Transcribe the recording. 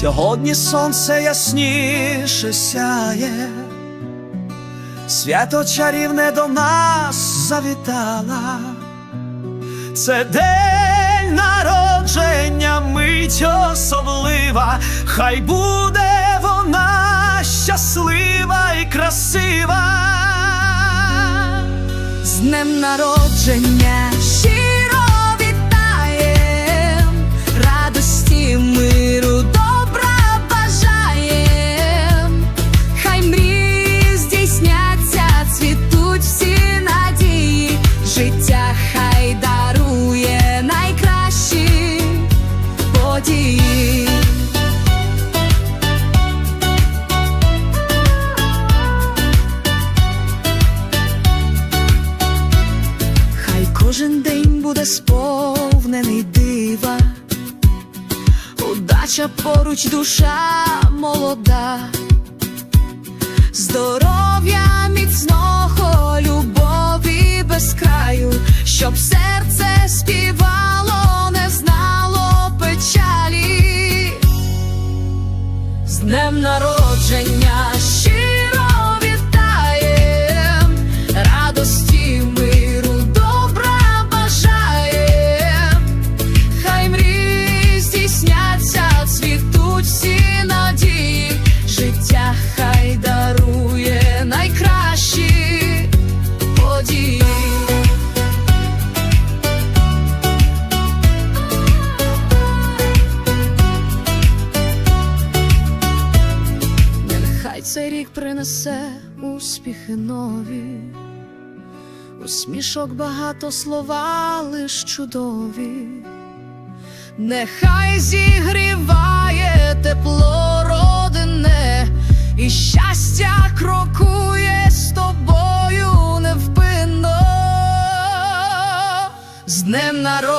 Сьогодні сонце ясніше сяє, свято чарівне до нас завітала. Це день народження, мить особлива, хай буде вона щаслива і красива. З днем народження хай дарує найкращі події. Хай кожен день буде сповнений дива, удача поруч душа молода, здоров'я міцного, щоб серце співало, не знало печалі. З днем народження Рік принесе успіхи нові, усмішок багато слова лиш чудові, нехай зігріває тепло родине, і щастя крокує з тобою невпинно, з днем народження.